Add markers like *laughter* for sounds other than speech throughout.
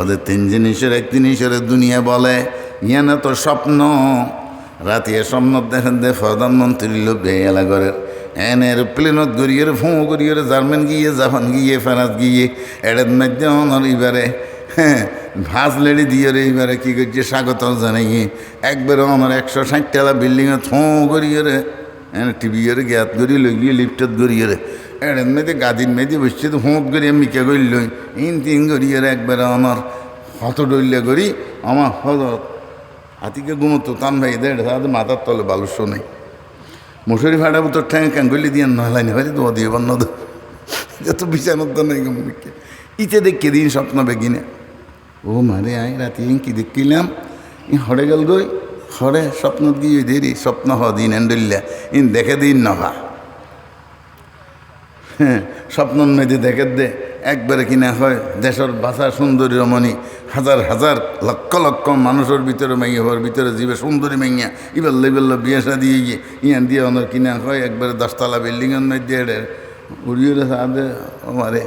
ওদের তিন জিনিসের এক জিনিসের দুনিয়া বলে, ইয়ানে তো স্বপ্ন? রাতিয়ে স্বপ্ন দেখেন দে প্রধানমন্ত্রী লোক বেলা করে এন এরোপ্লেনত গড়িয়ে ফোঁ গড়িয়ে জার্মান গিয়ে, জাপান গিয়ে, ফ্রান্স গিয়ে এড়ের মধ্যে অনর এবারে হ্যাঁ ভাজ লেড়ি দিয়ে রে এবারে কী করছে? স্বাগত জানাই একবারে আমার একশো ষাট টালা বিল্ডিংয়ে থোঁ গড়িয়ে রে হ্যাঁ টিভি রে গ্যাত গড়িয়ে গিয়ে লিফটত গড়িয়ে রে। এড়ের মধ্যে গাদির মধ্যে বসছে তো হোঁত আমি মিকে গড়িল। ইন তিন গড়িয়ে রে একবারে আমার হত ডইলে গড়ি, আমার হজরত হাতিকে ঘুমতো, তান ভাই দেড় সাথে মাথার তলে বালুস্য নেই মশুরি ভাড়া উত্তর ঠ্যাং ক্যাঙ্গলি দিয়ে নহলাই নি ভাই তো দিয়ে বন্য যত বিছানোর তো নেই গমকে ইতে দেখে দিন স্বপ্ন বেগিনে। ও মারে আয় রাতে কি দেখিলাম? ই হরে গেল গই, হরে স্বপ্ন গিয়ে দেরি, স্বপ্ন হ দিন এন্ডুল্লা ইন দেখে দিন হ্যাঁ *laughs* স্বপ্ন মেয়েদি দেখে দে, একবারে কিনা হয় দেশের ভাষা সুন্দরী রমণী, হাজার হাজার লক্ষ লক্ষ মানুষের ভিতরে মাইয়া হওয়ার ভিতরে জীবে সুন্দরী মাইয়া ইবেল লেবেল বিয়ে সা দিয়ে গিয়ে ইয়ান দিয়ে ওনার কিনা হয় একবারে দশতলা বিল্ডিংয়ের মধ্যে এড়ে উড়িয়ে সাদে, আমারে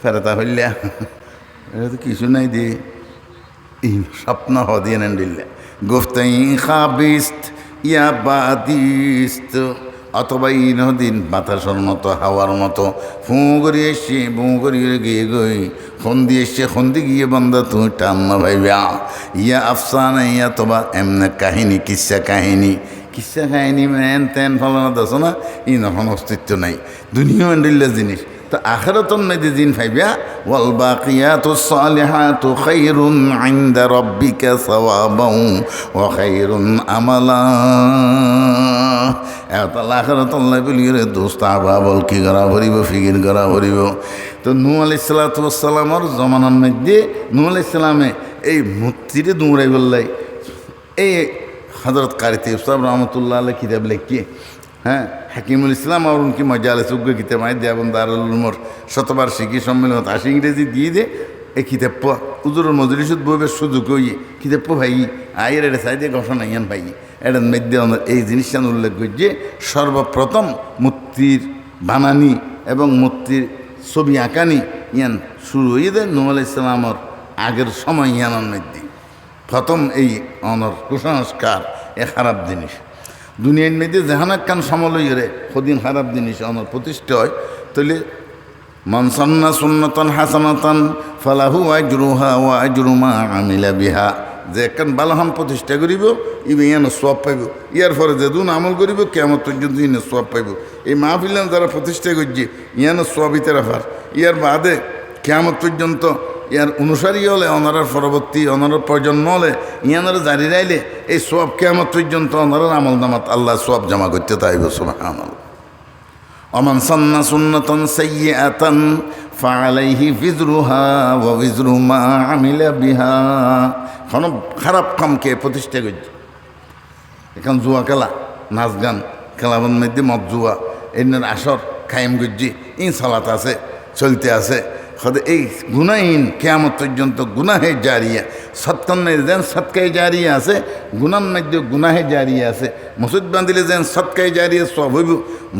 ফেরতা হইলা এটা তো কিছু নাই দিয়ে এই স্বপ্ন হদিয়ে নেন দিল্লে গুফতাই খাবিস্ত, ইয়া বাদিস্ত। অথবা এই নদীন বাতাসের মতো, হাওয়ার মতো। ফুঁ করে এসছে বু করে গিয়ে গই। খন্দি এসছে খন্দি গিয়ে বন্ধা, তুই টান্না ভাইবা। ইয়া আফসানা, ইয়া তোবা, এমনে কাহিনী, কিসা কাহিনী। কিসা কাহিনী এন তেন ফলানো দশ না ই নখন অস্তিত্ব নাই। দুনিয়া মেন্ডিল্লা জিনিস। তো আখেরতন মেদি দিন ফাইবা ওয়াল বাকিয়াতু সালিহাতু খাইরুন ইনদা রাব্বিকা সাওয়াবাউ ওয়া খাইরুন আমালা। এতলা আখেরতন লাইবিলিরে দোস্ত, আবা বল কি করা ভরিব, ফিকির করা ভরিব। তো নূ আলাইহিস সালাতু ওয়াসসালামর জমানার মধ্যে নূ আলাইহিস সালামে এই মূর্তিরে দৌড়াই বললাই এই হজরত কারিতে ইসলাম রহমতুল্লাহ আল্লাহ কিতাব লিখিয়ে হ্যাঁ হাকিমুল ইসলাম আর উনকি মজা আলে সুগ্গ কিতাব আয় দেবন দারুল উমর শতবার্ষিকী সম্মেলন আশি ইংরেজি দিয়ে দে, এই কিতাব প উজুরের মজুরিসুদ বইবে সুযোগ হই কিতাব প ভাই আয়ের এটা চাই ঘোষণা ইয়ান ভাই। এটা মধ্যে এই জিনিসটা উল্লেখ করছে সর্বপ্রথম মূর্তির বানানি এবং মূর্তির ছবি আঁকানি ইয়ান শুরু হয়ে দেয় নুয়াল ইসলামর আগের সময় ইয়ানোর মধ্যে। প্রথম এই অনর কুসংস্কার, এ খারাপ জিনিস। দুনিয়ার মেয়েদের যেহানাক কান সমলই রে। সদিন খারাপ জিনিস অনর প্রতিষ্ঠা হয়। তাহলে মনসন্না সুন্নতন হাসানতন ফালাহু আজরুহা ও আজরুমা আমিলা বিহা। যে একখান বালহান প্রতিষ্ঠা করিব, ইবে ইয়ান সব পাইব। ইয়ার পরে যেদিন আমল করিব কেমন পর্যন্ত ইনে সব পাইব। এই মাহফিলান যারা প্রতিষ্ঠা করছে, ইয়ান সব ইতে রাখার ইয়ার বাদে কেমন পর্যন্ত ইয়ার অনুসারী হলে, অনারার পরবর্তী, অনারার প্রজন্ম হলে, ইয়ানারা জারি রাইলে, এই সব কেমন পর্যন্ত অনারার আমল নামাত আল্লাহ সব জমা করতে তাইব সুবহান অমান সন্না সুন্নতন সাইয়াতান ফালাইহি ফিজরুহা ওয়া ফিজরু মা আমিলা বিহা। কোন খারাপ কামকে প্রতিষ্ঠা করছে। এখন জুয়া খেলা, নাচ গান খেলাবার মধ্যে মদ জুয়া, এর আসর খাইম গজ্জি ইন সালাত আছে, চলতে আছে। হদে এই গুণাহীন কেয়ামত পর্যন্ত গুনাহে জারিয়া সৎকন্যায় দেন সৎকায় জারিয়া আছে গুণার মধ্যে গুনাহে জারিয়া আছে। মসুদ বান্ধিলে যেন সৎকাই জারিয়া সব হইব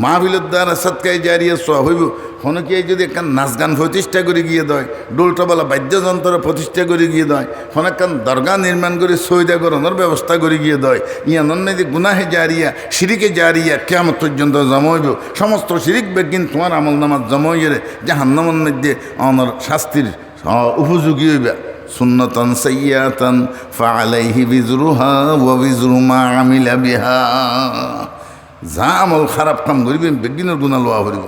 মাহবিলের দ্বারা সৎকাই জারিয়া সব হইব। হনকে যদি একটা নাচ গান প্রতিষ্ঠা করে গিয়ে দেয় ডোলটাবালা বাদ্যযন্ত্র প্রতিষ্ঠা করে গিয়ে দেয় হনকান দরগা নির্মাণ করে সৈদা করানোর ব্যবস্থা করে গিয়ে দেয় ইয়ান যে গুনাহে জারিয়া, সিরিকে জারিয়া কেমন পর্যন্ত জমাইব সমস্ত সিরিক বেগিন তোমার আমল নামাজ জমাইয়ে জাহান্নামের মধ্যে আমার শাস্তির উপযোগী হইবা। সুন্নতন সৈয়াতন ফালাইহি বিজরুহা ও বিজরু মা আমিলা বিহা। যা আমল খারাপ কাম করিবেন বেগিনের গুণা লোয়া করিব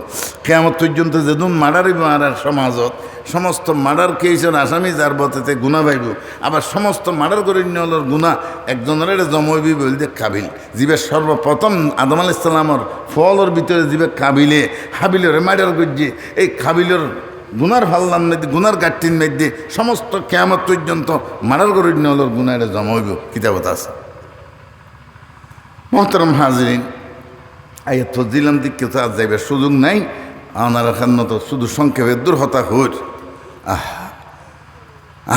কেমন পর্যন্ত যেদিন মার্ডারই মারার সমাজত, সমস্ত মার্ডার কেসের আসামি যার বতেতে গুণা পাইব, আবার সমস্ত মার্ডার করে নিয়লের গুণা একজনের জমইবি বলতে কাবিল। যিবে সর্বপ্রথম আদম আল ইসলামর ফলর ভিতরে যিবে কাবিলে হাবিলের মার্ডার করছে এই কাবিলের গুনার ফাল্লার মধ্যে গুনার গাঠটির মধ্যে সমস্ত কেমত পর্যন্ত মার্ডার করে নিয়লের গুণা এটা জমইব কিতাবত আছে। মহতরম হাজরিন আইয়া দিলাম দিক কেউ আজ যাইবার সুযোগ নাই আমার এখান তো শুধু সংক্ষেপে দুর্হতা হর। আহ,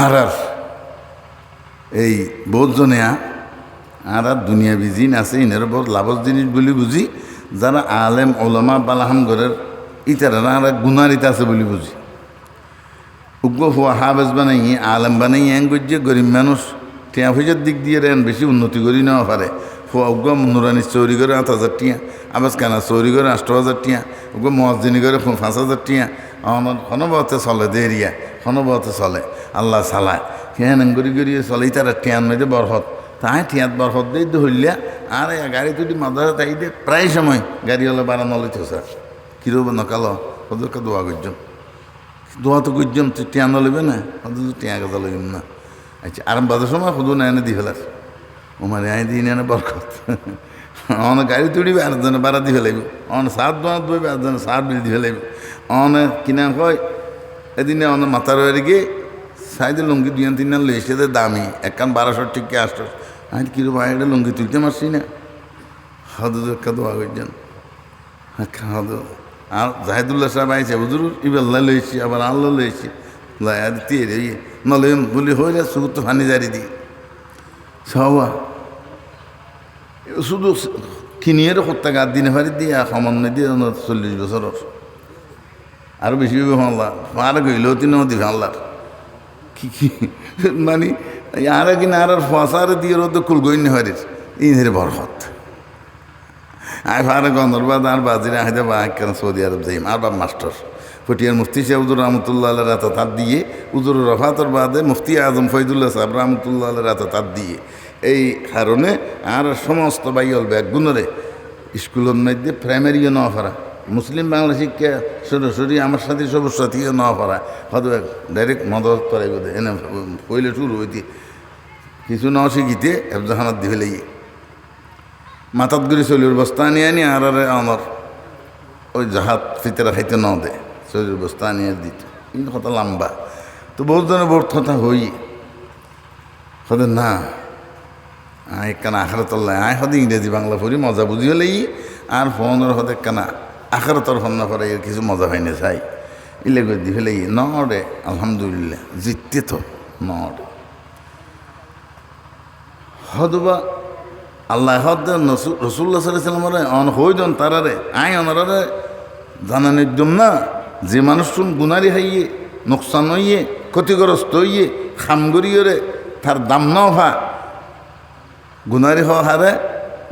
আর আর, এই বহুজনেয়া আর আর দুনিয়া বিজিন আছে, ইনের বড় লাভর জিনিস বলি বুঝি, যারা আলেম, ওলমা, বালাহাম ঘরের ইতারা আর গুনার ইতা আছে বলি বুঝি। উগ্র হুয়া হাবেজ বানাই আলম বানাই এন গজ্জে গরিব মানুষ। টিয়া পয়সার দিক দিয়ে রেন বেশি উন্নতি করি নেওয়া পারে হুয়া উগ্র নুরানি চৌরি করে আট হাজার টিয়া আবাস কানা চৌরি করে আষ্ট হাজার টিয়া উগ্র মসজিনি করে পাঁচ হাজার টিয়া। আমার খনবতে চলে দেরিয়া খনবতে চলে, আল্লাহ চালায়। কেন গড়ি গড়িয়ে চলে তারা টিয়ান মেয়েদের বরহত তাই টিয়াত বরহত দিয়ে ধরলিয়া আর গাড়ি তুটি মাদারে তাই দিয়ে প্রায় সময় গাড়িওয়ালা বাড়ানো লইতে স্যার কিরব নকালো ওদেরকে দোয়া করছেন দোয়া তো করছেন তুই টিয়া না? ওদের টিয়া কথা লইম না। আচ্ছা আরাম বাজার সময় শুধু না এনে দি ফেলার ও মানে আই দিই না বরকত অন গাড়ি তুড়িবে আর জনে বাড়া দি ফেলাইব। অন সাত দোয়া দইবে আর জনে সাত বিল দি ফেলাইব। অন কিনা কয়, এদিনে অন মাথার হয়ে গিয়ে সাইডে লুঙ্গি দুই তিন লই এসে দামি। একখান বারোশো টিকে আসতো আমি কীরকম একটা লুঙ্গি তুলতে পারছি না। হদু একটা দোয়া করছেন হদু আর জাহিদুল্লাহ সাহেব আইছে, হুজুর ইবেল্লা লইছি আবার আল্লাহ লইছি লায়া দিতে রে নলে বলি হইলে সুর তো ফানি জারি দি। সবা শুধু কিনিয়ে সত্তা গাত দিনে ফারি দিয়ে সামান্য দিয়ে চল্লিশ বছরের আরও বেশি হবে আল্লাহ আর গইলেও তিন দিবে আল্লাহর কি কি মানে আর কিনা আর ফসারে দিয়ে রোদ কুল গইনি হরির ইনের বরফত। আই ফারে গন্দরবাদ আর বাজিরে আহেদে বা কেন সৌদি আরব যাইম। আর বাপ মাস্টার, ফটিয়ার মুফতি সাহেব উজুর রহমতুল্লাহ আল্লাহ রাত দিয়ে, উজুর রফাতর বাদে মুফতি আজম ফৈদুল্লাহ সাহেব রহমতুল্লাহ আল্লাহ রাত দিয়ে, এই কারণে আর সমস্ত বাইল ব্যাগ গুণরে স্কুলের মধ্যে প্রাইমারিও ন ফেরা। মুসলিম বাংলা শিক্ষা সরাসরি আমার সাথে সব সাথীও ন ফেরা। হয়তো ডাইরেক্ট মদত করে এনে পইলে শুরু হইতে। কিছু ন শিখিতে এফজাহানাত দি ফেলে মাথাত করে চলির বস্তা নিয়ে আনি আর আরে আমার ওই জাহাজ ফিতেরা খাইতে ন দে চলির বস্তা নিয়ে দিত কিন্তু কথা লম্বা। তো বহুত জনের বহুত কথা হই হতে না আয় কানা আখারতল্লাহ আয় হতে ইংরেজি বাংলা পড়ি মজা বুঝি হলেই আর ফোনের কানা আখারতর ফোন না পড়ে এর কিছু মজা হয় না চাই ইলে করে দি ফেলে নড়ে আলহামদুলিল্লাহ জিততে তো নড়ে হদবা আল্লাহ হদ রসুল্লাহ সাল্লামরে অন হইজন তারারে আয় অনারে জানানোর জন্য না। যে মানুষ শুন গুনারি হাইয়ে, নোকসান হইয়ে, ক্ষতিগ্রস্ত হইয়ে খামগরিয়রে তার দাম ন ভা গুনারি হওয়া হারে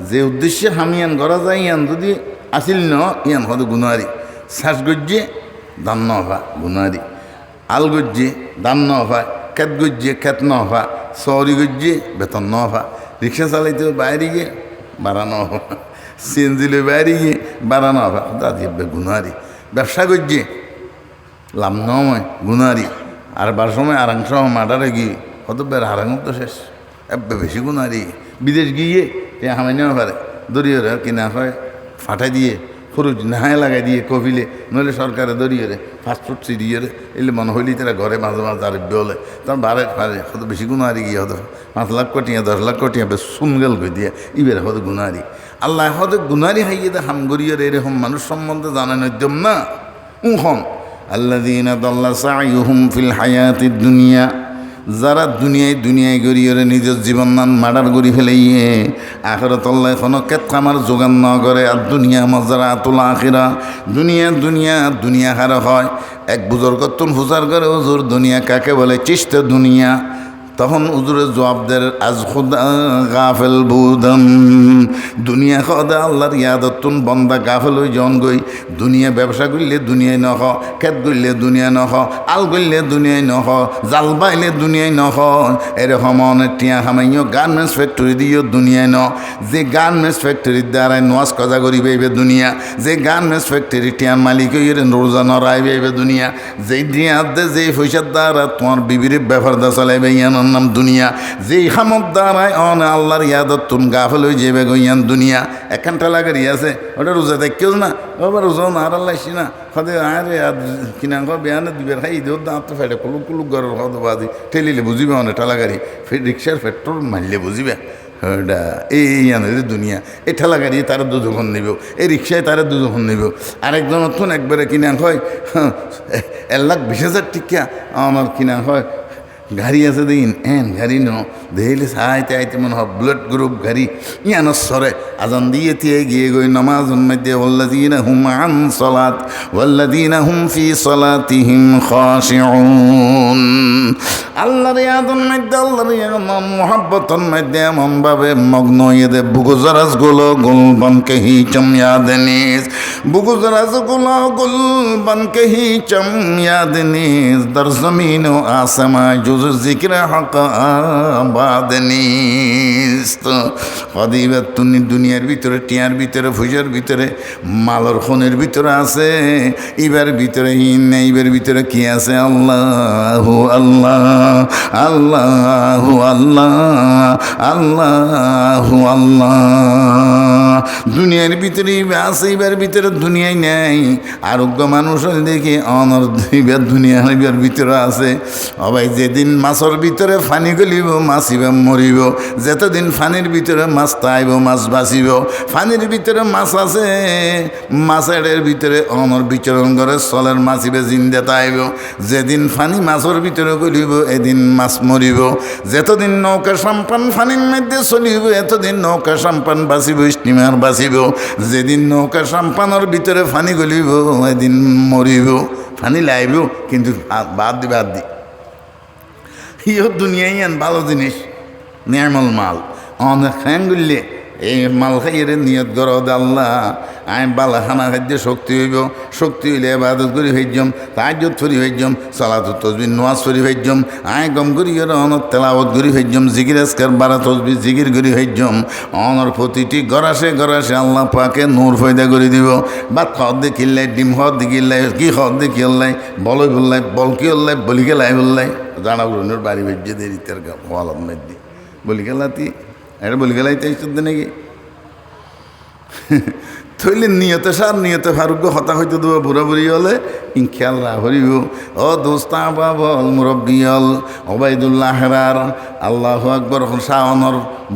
যে উদ্দেশ্যে হামিয়ান করা যায় ইয়ান যদি আসিল ন ইয়ান হদ গুনারি। শ্বাস গজ্জে দাম ন ভা গুনারি। আল গজ্জে দাম ন ভা খেত গজ্জে খেত ন ভা সরি গজ্জে বেতন ন ভা রিক্সা চালাইতে বাইরে গিয়ে বাড়ানো হবে। সিএনজি লই বাইরে গিয়ে বাড়ানো হবে। দাদি গুনারি। ব্যবসা করছে। লাভ নয় গুনারি। আর বার সময় আরাংশ মাটারে গিয়ে কত বের হারাং তো শেষ। এবার বেশি গুনারি। বিদেশ গিয়ে এ নেওয়া পারে। দরিয়ে কিনা হয়, ফাটাই দিয়ে খরচ নাহায় লাগাই দিয়ে কপিলে নইলে সরকারে দরিয়ে রে ফাস্টফুড সিরিয়ে রে এলে মনে হইলি তারা ঘরে মাঝে মাঝে আর বেলে তখন বারে ফারে, হয়তো বেশি গুণারি গিয়ে হতো পাঁচ লাখ কোটিয়া দশ লাখ কোটিয়া বেশ সুনগেল গই দিয়ে, ইবের হতো গুণারি আল্লাহ হয়তো গুণারি হাইয়ে দে হামগরিয়ে এরকম মানুষ সম্বন্ধে জানানো একদম না। উহম আল্লাহ দিন আল্লাহ সাইহুম ফিল হায়াতি দুনিয়া। যারা দুনিয়ায় দুনিয়ায় গড়িয়ে নিজের জীবন নান মার্ডার করি ফেলাইয়ে আখেরা তল্লাই কোনো কেত যোগান ন করে, আর দুনিয়া মজারা তোলা আখিরা। দুনিয়া দুনিয়া দুনিয়া হারা হয়। এক বুজুর তুন ফুজার করে, হুজুর দুনিয়া কাকে বলে? চিস্ত দুনিয়া। তখন উজুরে জবাব দেয় আজ খুদা গাফেল বুদম দুনিয়া খদা আল্লাহর ইয়াদতুন, বন্দা গাফেল হই জন গই। দুনিয়া ব্যবসা করলে দুনিয়ায় নখ, খেত করলে দুনিয়ায় নখ, আল করলে দুনিয়ায় নখ, জাল বাইলে দুনিয়ায় নখ। এরকম অনেক টিয়া খামাইও গার্মেন্টস ফ্যাক্টরি দিও দুনিয়ায় ন যে গার্মেন্টস ফ্যাক্টরির দ্বারাই নোয়াজ কজা করিবে এবে দুনিয়া। যে গার্মেন্টস ফ্যাক্টরি টিয়ার মালিক হইরে রোজা নড়াইবে দুনিয়া। যেই দিয়ার দে যে পয়সার দ্বারা তোমার বিবির ব্যাপার দা চলাইবে চালাইবে ইয়ানোর নাম দুনিয়া। যেই হামত দ্বারাই অন আল্লাহর ইয়াদত তুন গাফল হয়ে যাবে গইয়ান দুনিয়া। একখানটা লাগার আছে, ওটা রোজা দেখকেও না। ওবার রোজাও না আর আল্লাহ না। সদে আরে কিনা বেয়ানে দিবে খাই দিও দাঁত তো ফেটে, কুলুক কুলুক ঘরের হদ বাদি ঠেলিলে বুঝিবে অনেক ঠেলাগাড়ি রিক্সার পেট্রোল মারলে বুঝিবে। হ্যাঁ এই দুনিয়া। এই ঠেলা গাড়ি তারা দুজন নিব। এই রিক্সায় তারা দুজন নিব। আরেকজন অথন একবারে কিনা হয় এক লাখ বিশ হাজার টিকা আমার কিনা হয় গাড়ি আছে দিন এন গাড়ি ন দেখিলে চাইতে আইতে মনে হয় ব্লাড গ্রুপ গাড়ি ইয়ান সরে আজান দিয়ে দিয়ে গিয়ে গই নামাজ মধ্যে ওল্লাদিন হুম আন সলাত ওল্লাদিন হুম ফি সলাতিহিম খাশিউন আল্লাহর ইয়াদন মধ্যে আল্লাহর ইয়াদন মোহাব্বতন মধ্যে এমন ভাবে মগ্ন ইয়েদে বুগুজরাজগুলো গুলবন কে হি চম ইয়াদনিস বুগুজরাজগুলো গুলবন কে হি চম ইয়াদনিস দর জমিন ও আসমা জুজ তো কদিবার তুমি দুনিয়ার ভিতরে, টিয়ার ভিতরে ফুজার ভিতরে, মালর খনের ভিতরে আছে, ইবার ভিতরে নেই ইবার ভিতরে কি আছে? আল্লাহ আল্লাহ আল্লাহ আল্লাহ আল্লাহ আল্লাহ। দুনিয়ার ভিতরে আছে এবার ভিতরে দুনিয়ায় নেই। আরোগ্য মানুষ দেখি অনর এবার দুনিয়া এবার ভিতরে আছে। অবাই যেদিন মাছর ভিতরে ফানি গলিব, মাছ এবার মরিব যেতদিন ফানির ভিতরে মাছ তাইব, মাছ বাঁচিব। ফানির ভিতরে মাছ আছে মাছের ভিতরে অনর বিচরণ করে চলের মাছ ইবে জিন্দে তাইব। যেদিন ফানি মাছর ভিতরে গলিব, এদিন মাছ মরিব যেতদিন নৌকা সাম্পান ফানির মধ্যে চলিব, এতদিন নৌকা সাম্পান বাঁচিব স্টিমার বাঁচিব। যেদিন নৌকা সাম্পানের ভিতরে ফানি গলিব, এদিন মরিব ফানি লাইব, কিন্তু বাদ দি বাদ দি। ইহ দুনিয়াই আন ভালো জিনিস, নিয়ামল মাল। অনেক খ্যাং গুললে এই মাল খাইয়ের নিয়ত গরদ আল্লাহ। আই বালা খানা খাদ্য শক্তি হইব। শক্তি হইলে এবাদত করি হইজম তাজ্জত ফরি হইজম সালাত তসবি নোয়াজ ফরি হইজম আই গম করি অনত তেলাওত করি হইজম জিকির, আজকার বারা তসবি, জিকির করি হইজম অনর প্রতিটি গরাসে গরাসে আল্লাহ পাকে নূর ফয়দা করে দিব। বা খদ দেখিল্লাই ডিম হদ দেখিল্লাই কি হদ দেখিল্লাই বলই বললাই বল কি হল্লাই বলি গেলাই বললাই জানা উড়নোর বাড়ি বেজে দেরি তার হলাম মেদি বলি গেলাতি এটা বলি গেলাই তাই শুদ্ধ নাকি? থইলে নিয়তে সার, নিয়তে ফারুক হতা হইতে দেবো বুড়া বুড়ি হলে ইনখেয়াল রাহরিব। ও দোস্তা বাবল মুরব্বী হল ওবায়দুল্লাহ হেরার, আল্লাহ আকবর শাহনর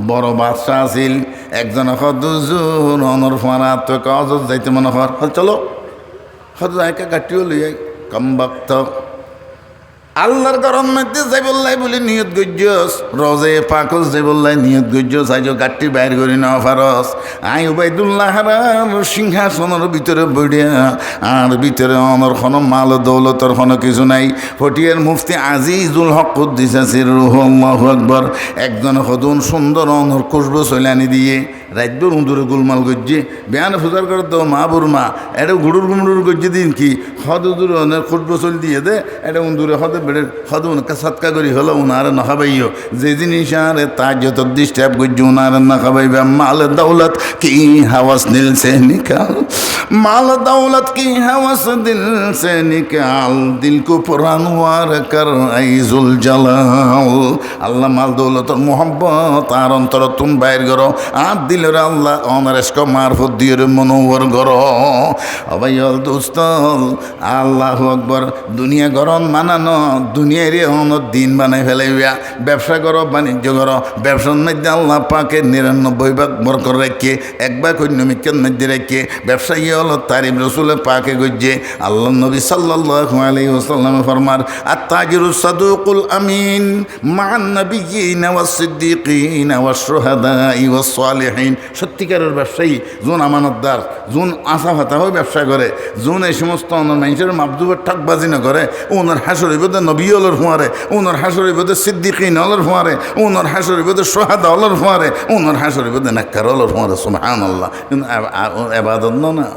বড় বাদশাহ আছিল। একজন হ দুজন অনর ফারা তো কাজ যাইতে মনে হর চলো, হত একা কাটিও লইয়াই কম বক্ত আল্লাহর গরম মধ্যে যাই বলে নিয়ত গজ্জস রজে পাকস যাই নিয়ত গজ্জস আইজ গাঠটি বাইর করি না ফারস আই উবাইদুল্লাহ সিংহাসনের ভিতরে বইডিয়া আর ভিতরে অনর কোনো মাল দৌলতর কোনো কিছু নাই। ফটিয়ার মুফতি আজিজুল হক কুদ্দিস আসির রুহ আকবর। একজন সদুন সুন্দর অনর খুশবু চলানি দিয়ে রাজ্যর উঁদুরে গুলমাল গজ্জি বেয়ান ফুজার করে তো মা বুরমা এটা গুড়ুর গুমড়ুর গজ্জি দিন কি হদ উদুর খুটবো চল দিয়ে দে এটা উঁদুরে হদে বেড়ে, হদ উনকা সাতকা করি হলো উনার না খাবাইও যে জিনিস আর তার যত ডিস্টার্ব গজ্জি উনার না খাবাই মাল দৌলত কি হাওয়াস নীল সে নিকাল, মাল দৌলত কি হাওয়াস দিল সে নিকাল। দিল কো পুরান ওয়ার কর আইজুল জালাল। আল্লাহ মাল দৌলত মোহাম্মত আর অন্তর তুম বাইর করো। আর দিলের আল্লাহ অনারেস্ক মারফত দিয়ে মনোবর গর দোস্তল আল্লাহ আকবর, দুনিয়া গরম মানানো দুনিয়ারে অন দিন বানাই ব্যবসা বাণিজ্য করো, ব্যবসার মধ্যে আল্লাহ পাকে নিরানব্বই ভাগ রেখে মধ্যে রেখে, ব্যবসায়ী পাকে গজ্জে, আল্লাহ নবী সাল্লাল্লাহু আলাইহি ওয়াসাল্লাম ফরমার, আত-তাজিরু সাদুকুল আমিন মান ওয়াস সিদ্দিকিন ওয়াস সালিহিন। সত্যিকারের ব্যবসায়ী যোন আমানতদার যোন আশা ভাতা হয়ে ব্যবসা করে যোন এই সমস্ত অন্য মানুষের মাবদুবের ঠাকবাজি না করে ওনার হাসরি বোধে নবী হলর ফুয়ারে ওনার হাসরি বোধে সিদ্দিকিন হলর ফুয়ারে ওনার হাসরি বোধে সোহাদা হলর ফুয়ারে ওনার হাসরি বোধে নাক্কার হলর ফুয়ারে সুবহান আল্লাহ কিন্তু এবাদত না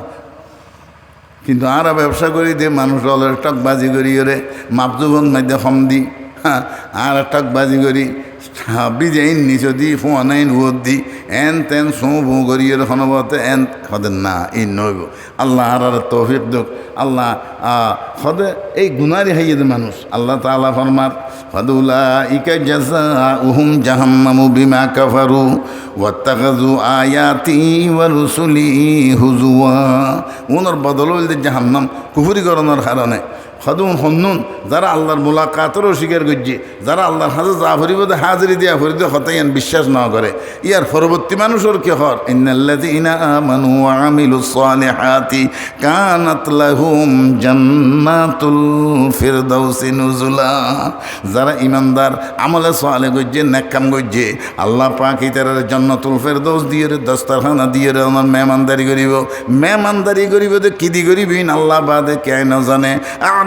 কিন্তু আরা ব্যবসা করি দিয়ে মানুষ অলর টকবাজি করি ওরে মাপজুবন মধ্যে ফম দি হ্যাঁ আর টকবাজি করি বিজয়ীন নিচ দি ফোয়ানাইন ভোট দি এন তেন সৌ করি এর হনবতে এন হদের না ই নইব আল্লাহ আর তৌফিক দুক আল্লাহ হদে এই গুনারি হাইয়ে মানুষ। আল্লাহ তালা ফরমার হদুলা ইকা জাজা উহুম জাহান্নামু বিমা কাফারু, ওয়াত্তাখাযু আয়াতি ওয়া রুসুলি হুজুয়া উনর বদল জাহান্নাম কুফরি করণের কারণে। হদুম হন্নুন, যারা আল্লাহর মোলাকাতেরও স্বীকার করছে, যারা আল্লাহর হাজে যা ফরিবদে হাজিরি দিয়া ফরিদে হতাইয়ান বিশ্বাস না করে, ইয়ার পরবর্তী মানুষের কে হর ইন্নাল্লাযীনাতি কানাত জান্নাতুল ফিরদাউসি নুজুলা। যারা ইমানদার, আমলে সোয়ালে গজ্জে নেকাম গজ্জে আল্লাহ পাক ইতারের জান্নাতুল ফিরদাউস দিয়ে রে, দস্তারখানা দিয়ে রে, আমার মেমানদারি করিব। মেমানদারি করিব তো কিদি করিবিন আল্লাহ বাদে কে না জানে।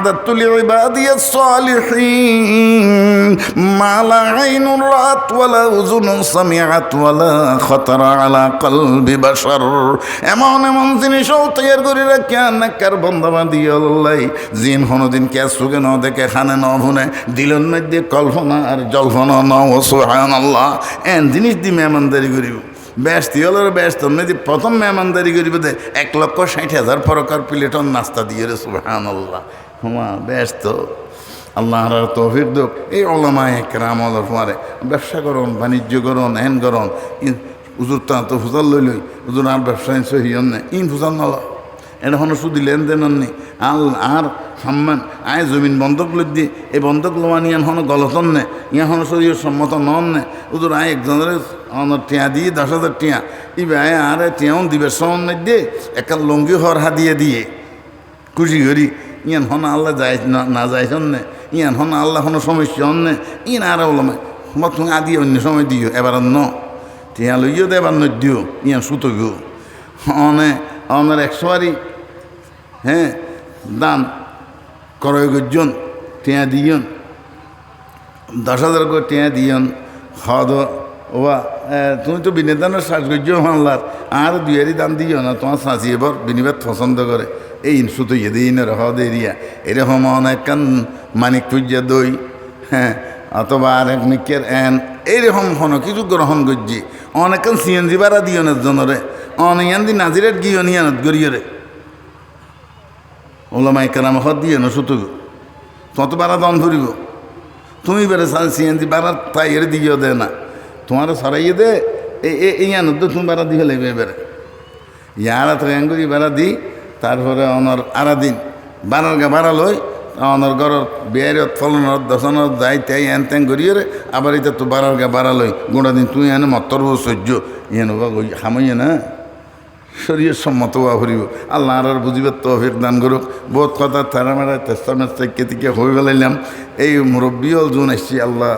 আদাতুল ইবাদিয়াস সালিহিন। মালা আইনুর রাত ওয়ালা উজুনুন সামিআত ওয়ালা খতরা আলা কলবি বাশার। এমন এমন জিনিসও তৈয়ার করে রাখে নাকার বন্ধাবান্দি আল্লাহ। জিন হনদিন কে সুগে ন দেখে, খানে ন ভুনে দিলেন মধ্যে কল্পনা আর জল্পনা ন, ও সুহান আল্লাহ এন জিনিস দি মেহমানদারি করিব। ব্যস্ত হলের ব্যস্ত যদি প্রথম মেহমানদারি করিব দে, এক লক্ষ ষাট হাজার প্রকার প্লেটন নাস্তা দিয়ে রে সুহান আল্লাহ হুমা ব্যস্ত। আল্লাহ তৌফিক দোক এই ওলামায় একরাম ফুয়ারে ব্যবসা করুন, বাণিজ্য করুন হেন করুন। উজুর তা তো ফুজাল লই লই। উজুর আর ব্যবসা সহিয়ন ইন ফুজাল নল এটা হনো শুধু লেনদেন নি আল আর সম্মান। আয় জমিন বন্ধক লই দি। এই বন্ধক লোয়া নিয়ে হনো গলতন নে ইয়া হনো শরীর সম্মত নন নে উজুর আয় একজনের অনর টিয়া দিয়ে দশ হাজার টিয়া। ইবে আয় আর টিয়াও দিবে সন দিয়ে একটা লঙ্গি হর হাদিয়ে দিয়ে। খুশি করি ইয়ান হন আল্লাহ যাই না- না যাইছন নে ইয়ান হন আল্লাহ হন সমস্যা হন নে ইন আর ওলামে তুমি আদি অন্য সময় দিও, এবার ন টিয়া লইও দে, এবার নদিও ইয়ান সুতো গো। অনে, অনের একশোয়ারি হ্যাঁ দান। করয় গজন টিয়া দিয়ন। দশ হাজার করে টিয়া দিয়ন। হদ ওবা তুমি তো বিনোদনের সাজগজ্য হানলার আর দুয়ারি দান দিও না, তোমার সাঁচি এবার বিনিবাদ পছন্দ করে। এই ইয়ে দিই না হদ এরিয়া এরকম অনেক কান মানিক খুঁজিয়া দই হ্যাঁ অথবা আর এক নিকের এন এইরকম হন কিছু গ্রহণ করছি অনেক সিএনজি বাড়া দিও না জনরে অনেক দি নাজিরেট গিয়ে নিয়ানত গড়িয়ে রে ওলামাই কেরাম হদ দিয়ে না সুতো তত বারা দন ধরিব তুমি বেড়ে সিএনজি বারা তাই এর দিয়েও দে না তোমার সরাইয়ে দে এই আনন্দ তুমি বারা দিয়ে লাগবে এবারে ইয়ারা তো অ্যাঙ্গুরি বারা দি তারপরে অনর আরা দিন বারার গা বাড়া লই অনর ঘরের বিয়ারত ফলনের দশনের যাই তাই এন ত্যাং করিয়ে রে, আবার এটা তো গা বাড়া লই গোড়া দিন তুই এনে মত্তর সহ্য। ইয়ে নবা হামাইয়ে না শরীর সম্মত হওয়া ফুরিব। আল্লাহ আর বুঝিবার তৌফিক দান করুক। বহুত কথা তারা মেরা তেস্তা মেস্তা কেতিকে হয়ে গেলাইলাম এই মুরব্বী অল জুন আসছি আল্লাহ